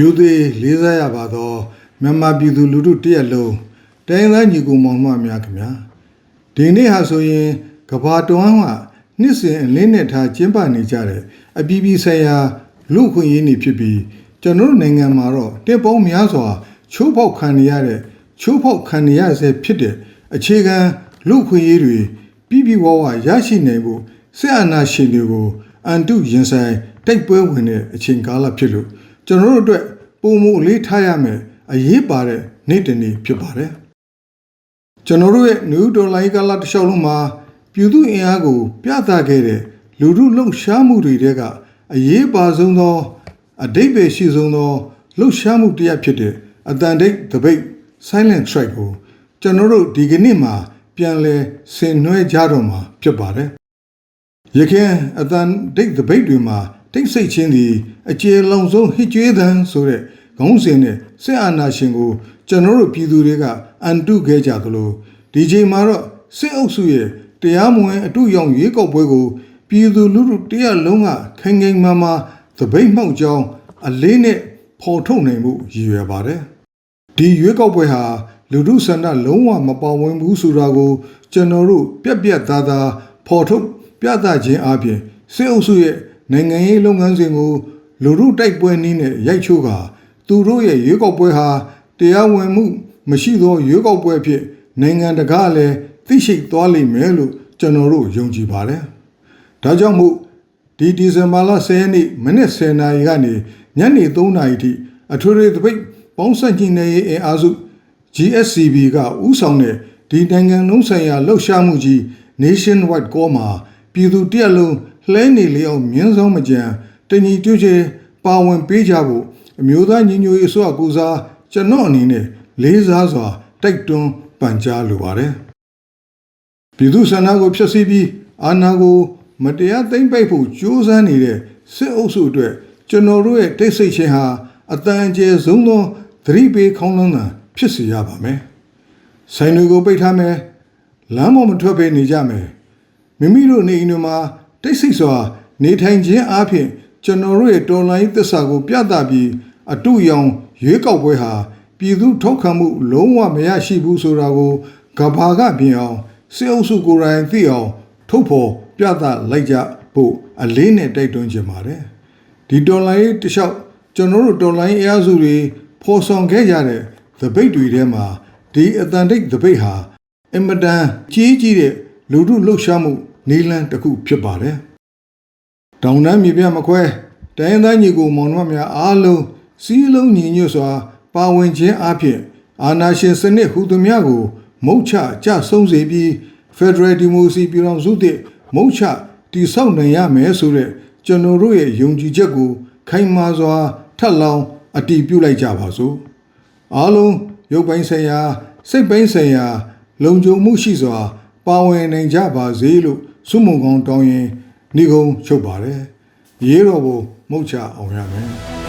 ယူသေးလေးစားရပါတော့မြန်မာပြည်သူလူထုတရက်လုံးတိုင်းသားညီကိုမောင်နှမများခင်ဗျာဒီနေ့ဟာဆိုရင်ကဘာတဝမ်းကနှစ်စဉ်အလင်းနဲ့ထားကျင်းပနေကြတဲ့အပြည်ပြည်ဆိုင်ရာလူ့ခွင့်ရေးနေဖြစ်ပြီးကျွန်တော်တို့နိုင်ငံမှာတော့တက်ပေါင်းများစွာချိုးဖောက်ခံနေရတဲ့ချိုးဖောက်ခံနေရဆဲဖြစ်တဲ့အခြေခံလူ့ခွင့်ရေးတွေပြည်ပြည်ဝဝရရှိနိုင်ဖို့စစ်အာဏာရှင်တွေကိုအန်တုရင်ဆိုင်တိုက်ပွဲဝင်တဲ့အချိန်ကာလဖြစ်လို့ ကျွန်တော်တို့အတွက်ပုံမှုအလေးထားရမယ်အရေးပါတဲ့နေ့တစ်နေ့ဖြစ်ပါတယ်ကျွန်တော်တို့ရဲ့နယူးဒေါ်လာကာလတစ်လျှောက်လုံးမှာပြည်သူအင်အားကို ပြသခဲ့တဲ့လူမှုလှုပ်ရှားမှုတွေတဲကအရေးပါဆုံးသောအတိတ်ပဲရှိဆုံးသောလှုပ်ရှားမှုတစ်ရပ်ဖြစ်တဲ့အတန်တိတ်တပိတ် silent strike ကိုကျွန်တော်တို့ဒီကနေ့မှာ ပြန်လဲဆင်နွှဲကြတော့မှာဖြစ်ပါတယ်ရခင်အတန်တိတ်တပိတ်တွေမှာ တိတ်ဆိတ်ချင်းသည်အကျေလုံဆုံးဟစ်ကြွေးသံဆိုတဲ့ခေါင်းစဉ်နဲ့စစ်အာဏာရှင်ကို ကျွန်တော်တို့ပြည်သူတွေကအန်တုခဲ့ကြသလိုဒီချိန်မှာတော့စစ်အုပ်စုရဲ့တရားမဝင်အတုရောင်ရွေးကောက်ပွဲကို ပြည်သူလူထုတရက်လုံးကခိုင်ခိုင်မာမာသပိတ်မှောက်ကြောင်းအလေးနဲ့ဖော်ထုတ်နိုင်မှုရည်ရွယ်ပါတယ်ဒီရွေးကောက်ပွဲဟာလူထုဆန္ဒလုံးဝမပါဝင်ဘူးဆိုတာကို ကျွန်တော်တို့ပြက်ပြက်သားသားဖော်ထုတ်ပြသခြင်းအပြင်စစ်အုပ်စုရဲ့ နိုင်ငံရေးလုပ်ငန်းစဉ်ကိုလူထုတိုက်ပွဲနည်းနဲ့ရိုက်ချိုးကာသူတို့ရဲ့ရွေးကောက်ပွဲဟာတရားဝင်မှု မရှိသောရွေးကောက်ပွဲဖြစ်နိုင်ငံတကာလည်းသိရှိသွားလိမ့်မယ်လို့ကျွန်တော်တို့ယုံကြည်ပါတယ်။ဒါကြောင့်မို့ဒီဒီဇင်ဘာလ10ရက်နေ့မနက်10:00နာရီကနေညနေ3:00နာရီထိအထွေထွေသပိတ်ပေါင်းစပ်ကြီးနေရေးအင်အားစု GSCB ကဥဆောင်တဲ့ဒီနိုင်ငံလုံးဆိုင်ရာလှုပ်ရှားမှုကြီး Nationwide Call မှာပြည်သူတရက်လုံး လှဲနေလျောက်မြင်းဆောင်မကြံတညီတွချေပါဝင်ပေးကြဖို့အမျိုးသားညီညွတ်ရေးအစိုးရကူစားကျွန်တော်အနေနဲ့လေးစားစွာတိုက်တွန်းပန်ကြားလိုပါတယ်ပြည်သူဆန္ဒကိုဖျက်ဆီးပြီးအာဏာကိုမတရားသိမ်းပိုက်ဖို့ကြိုးစားနေတဲ့စစ်အုပ်စုအတွက်ကျွန်တော်တို့ရဲ့တိတ်ဆိတ်ခြင်းဟာအတန်အကျယ်ဆုံးသောသတိပေးခေါင်းလန်းတာဖြစ်စေရပါမယ်။ဆိုင်တွေကိုပိတ်ထားမယ်။လမ်းပေါ်မထွက်ဘဲနေကြမယ်။မိမိတို့နေအိမ်တွေမှာ တိတ်ဆိတ်စွာနေထိုင်ခြင်းအပြင်ကျွန်တော်တို့ရဲ့တော်လိုင်းသစ္စာကို ပြသပြီးအတုရောင်ရွေးကောက်ပွဲဟာပြည်သူထောက်ခံမှု လုံးဝမရရှိဘူးဆိုတာကိုကဘာကပြင်အောင်စစ်အုပ်စုကိုယ်တိုင်သိအောင်ထုတ်ဖော်ပြသလိုက်ကြဖို့အလေးနဲ့တိုက်တွန်းချင်ပါတယ်။ဒီတော်လိုင်းတလျှောက်ကျွန်တော်တို့တော်လိုင်းအရာစုတွေဖော်ဆောင်ခဲ့ကြတဲ့သပိတ်တွေထဲမှာဒီအတန်တိတ်သပိတ်ဟာအင်မတန်ကြီးကြီးတဲ့လူမှုလှုပ်ရှားမှု နီလန်းတစ်ခုဖြစ်ပါတယ်။တောင်တန်းမြေပြမခွဲတိုင်းရင်းသားညီကိုမောင်နှမများအားလုံးစီးလုံးညီညွတ်စွာ ပါဝင်ခြင်းအပြင်အာဏာရှင်စနစ်ဟူသည်များကို မုတ်ချကြဆုံးစေပြီး Federal Democracy ပြည်ထောင်စုသည့်မုတ်ချတည်ဆောက်နိုင်ရမယ်ဆိုတဲ့ကျွန်တော်တို့ရဲ့ယုံကြည်ချက်ကို ခိုင်မာစွာ ထပ်လောင်းအတည်ပြုလိုက်ကြပါစို့အားလုံးရုပ်ပိုင်းဆိုင်ရာ စိတ်ပိုင်းဆိုင်ရာ လုံခြုံမှုရှိစွာ ပါဝင်နိုင်ကြပါစေလို့ ဆုမွန်ကောင်းတောင်းရင်ဏိကုံချုပ်ပါတယ်ရေတော်ဘုံမုတ်ချအောင်ရမယ်